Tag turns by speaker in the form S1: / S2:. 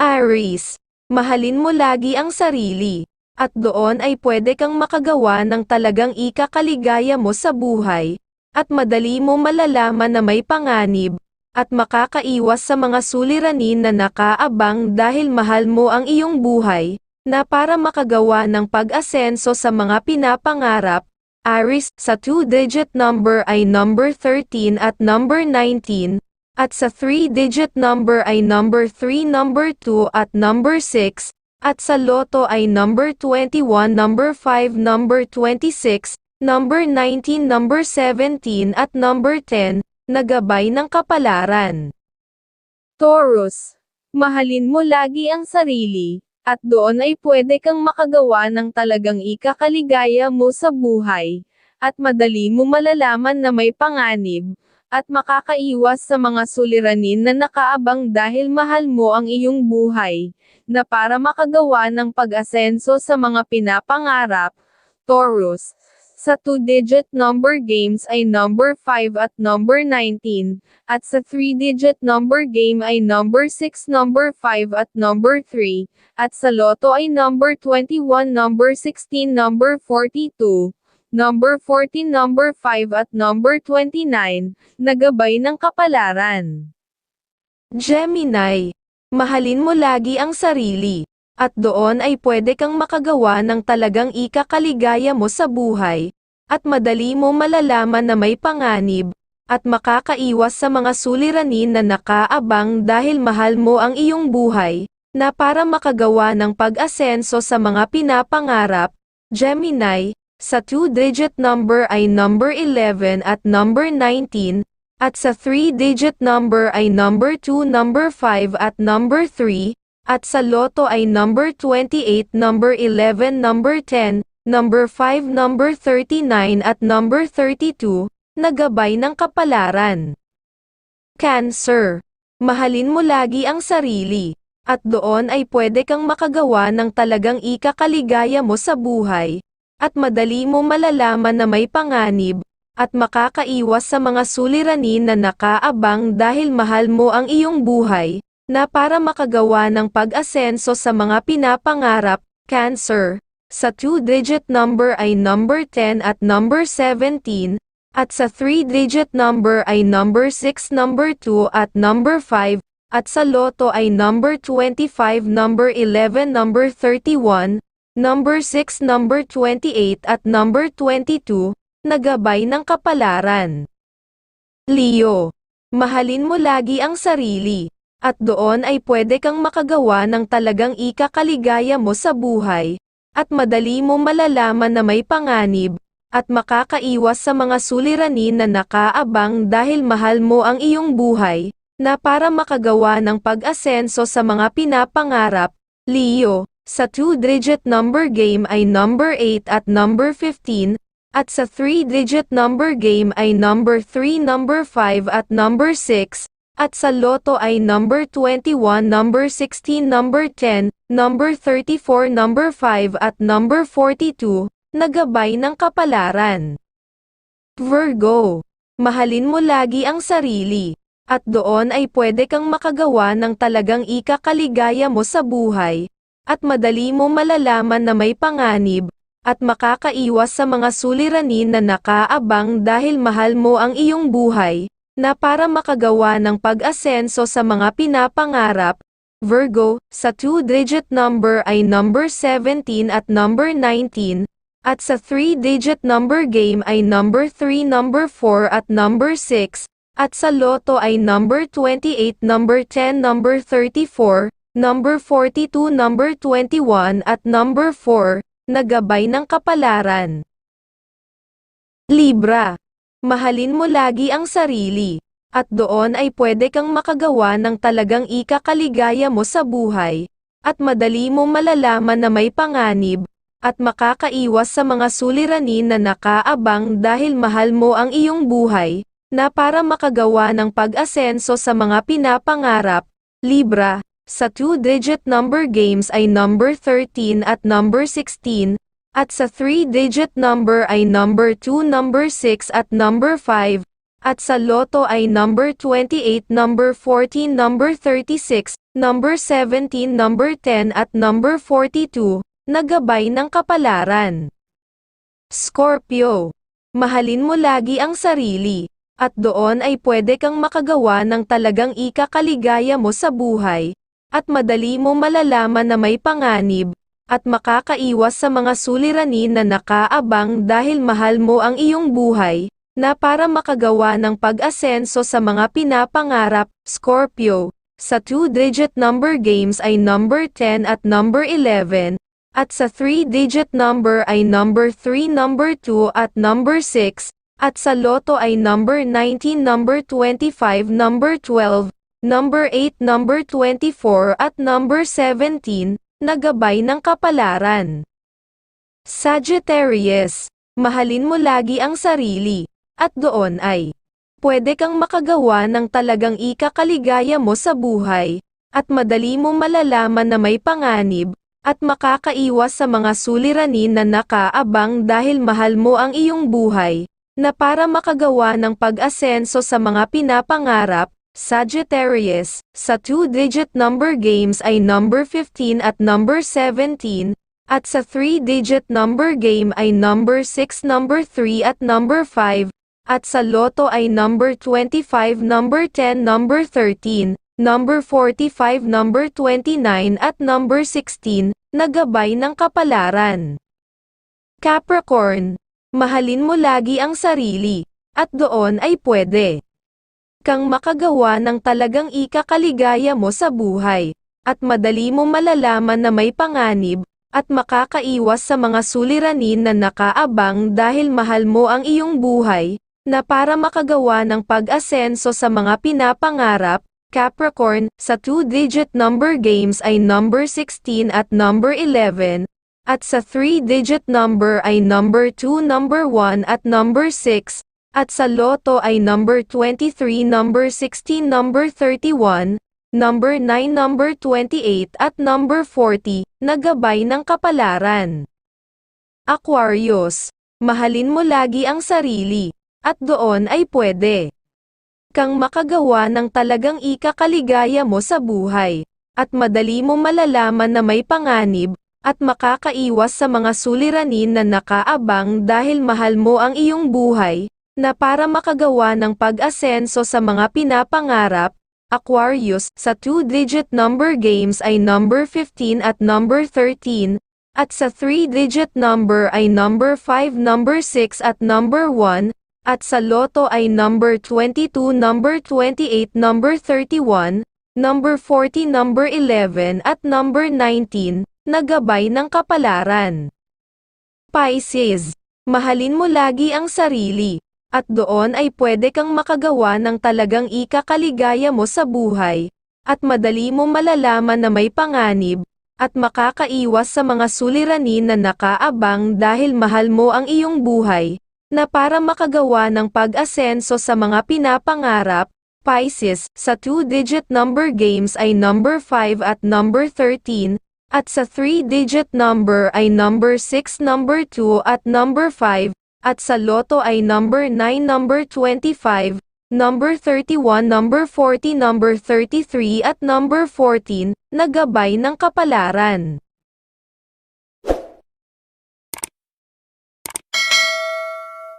S1: Aries, mahalin mo lagi ang sarili. At doon ay pwede kang makagawa ng talagang ikakaligaya mo sa buhay. At madali mo malalaman na may panganib. At makakaiwas sa mga suliranin na nakaabang dahil mahal mo ang iyong buhay. Na para makagawa ng pag-asenso sa mga pinapangarap, Aries, sa two-digit number ay number 13 at number 19, at sa three-digit number ay number 3, number 2 at number 6, at sa loto ay number 21, number 5, number 26, number 19, number 17 at number 10, nagabay ng kapalaran. Taurus, mahalin mo lagi ang sarili, at doon ay pwede kang makagawa ng talagang ikakaligaya mo sa buhay, at madali mo malalaman na may panganib, at makakaiwas sa mga suliranin na nakaabang dahil mahal mo ang iyong buhay, na para makagawa ng pag-asenso sa mga pinapangarap, Taurus. Sa two-digit number games ay number 5 at number 19, at sa three-digit number game ay number 6, number 5 at number 3, at sa loto ay number 21, number 16, number 42, number 14, number 5 at number 29, nagabay ng kapalaran. Gemini, mahalin mo lagi ang sarili, at doon ay pwede kang makagawa ng talagang ikakaligaya mo sa buhay, at madali mo malalaman na may panganib, at makakaiwas sa mga suliranin na nakaabang dahil mahal mo ang iyong buhay, na para makagawa ng pag-asenso sa mga pinapangarap, Gemini, sa two-digit number ay number 11 at number 19, at sa three-digit number ay number 2, number 5 at number 3, at sa loto ay number 28, number 11, number 10, number 5, number 39 at number 32, nagabay ng kapalaran. Cancer, mahalin mo lagi ang sarili, at doon ay pwede kang makagawa ng talagang ikakaligaya mo sa buhay, at madali mo malalaman na may panganib, at makakaiwas sa mga suliranin na nakaabang dahil mahal mo ang iyong buhay, na para makagawa ng pag-asenso sa mga pinapangarap, Cancer. Sa two-digit number ay number 10 at number 17, at sa three-digit number ay number 6, number 2 at number 5, at sa loto ay number 25, number 11, number 31, number 6, number 28 at number 22, nagabay ng kapalaran. Leo, mahalin mo lagi ang sarili, at doon ay pwede kang makagawa ng talagang ikakaligaya mo sa buhay, at madali mo malalaman na may panganib, at makakaiwas sa mga suliranin na nakaabang dahil mahal mo ang iyong buhay, na para makagawa ng pag-asenso sa mga pinapangarap, Leo, sa two-digit number game ay number 8 at number 15, at sa three-digit number game ay number 3, number 5 at number 6, at sa loto ay number 21, number 16, number 10, number 34, number 5 at number 42, nagabay ng kapalaran. Virgo, mahalin mo lagi ang sarili, at doon ay pwede kang makagawa ng talagang ikakaligaya mo sa buhay, at madali mo malalaman na may panganib, at makakaiwas sa mga suliranin na nakaabang dahil mahal mo ang iyong buhay, na para makagawa ng pag-asenso sa mga pinapangarap, Virgo, sa two-digit number ay number 17 at number 19, at sa three-digit number game ay number 3, number 4 at number 6, at sa loto ay number 28, number 10, number 34, number 42, number 21 at number 4, nagabay ng kapalaran. Libra. Mahalin mo lagi ang sarili, at doon ay pwede kang makagawa ng talagang ikakaligaya mo sa buhay, at madali mo malalaman na may panganib, at makakaiwas sa mga suliranin na nakaabang dahil mahal mo ang iyong buhay, na para makagawa ng pag-asenso sa mga pinapangarap, Libra, sa two-digit number games ay number 13 at number 16, at sa three-digit number ay number 2, number 6 at number 5, at sa loto ay number 28, number 14, number 36, number 17, number 10 at number 42, na gabay ng kapalaran. Scorpio. Mahalin mo lagi ang sarili, at doon ay pwede kang makagawa ng talagang ikakaligaya mo sa buhay, at madali mo malalaman na may panganib, at makakaiwas sa mga suliranin na nakaabang dahil mahal mo ang iyong buhay, na para makagawa ng pag-asenso sa mga pinapangarap, Scorpio, sa two-digit number games ay number 10 at number 11, at sa three-digit number ay number 3, number 2 at number 6, at sa loto ay number 19, number 25, number 12, number 8, number 24 at number 17, na gabay ng kapalaran. Sagittarius, mahalin mo lagi ang sarili, at doon ay pwede kang makagawa ng talagang ikakaligaya mo sa buhay, at madali mo malalaman na may panganib, at makakaiwas sa mga suliranin na nakaabang dahil mahal mo ang iyong buhay, na para makagawa ng pag-asenso sa mga pinapangarap, Sagittarius, sa two-digit number games ay number 15 at number 17, at sa three-digit number game ay number 6, number 3 at number 5, at sa loto ay number 25, number 10, number 13, number 45, number 29 at number 16, na gabay ng kapalaran. Capricorn, mahalin mo lagi ang sarili, at doon ay pwede kang makagawa ng talagang ikakaligaya mo sa buhay, at madali mo malalaman na may panganib, at makakaiwas sa mga suliranin na nakaabang dahil mahal mo ang iyong buhay, na para makagawa ng pag-asenso sa mga pinapangarap, Capricorn, sa two-digit number games ay number 16 at number 11, at sa three-digit number ay number 2, number 1 at number 6, at sa loto ay number 23, number 16, number 31, number 9, number 28 at number 40, na gabay ng kapalaran. Aquarius, mahalin mo lagi ang sarili, at doon ay pwede kang makagawa ng talagang ikakaligaya mo sa buhay, at madali mo malalaman na may panganib, at makakaiwas sa mga suliranin na nakaabang dahil mahal mo ang iyong buhay, na para makagawa ng pag-asenso sa mga pinapangarap, Aquarius, sa two-digit number games ay number 15 at number 13, at sa three-digit number ay number 5, number 6 at number 1, at sa loto ay number 22, number 28, number 31, number 40, number 11 at number 19, na gabay ng kapalaran. Pisces, mahalin mo lagi ang sarili, at doon ay pwede kang makagawa ng talagang ikakaligaya mo sa buhay, at madali mo malalaman na may panganib, at makakaiwas sa mga suliranin na nakaabang dahil mahal mo ang iyong buhay, na para makagawa ng pag-asenso sa mga pinapangarap, Pisces, sa two-digit number games ay number 5 at number 13, at sa three-digit number ay number 6, number 2 at number 5, at sa loto ay number 9, number 25, number 31, number 40, number 33 at number 14, na gabay ng kapalaran.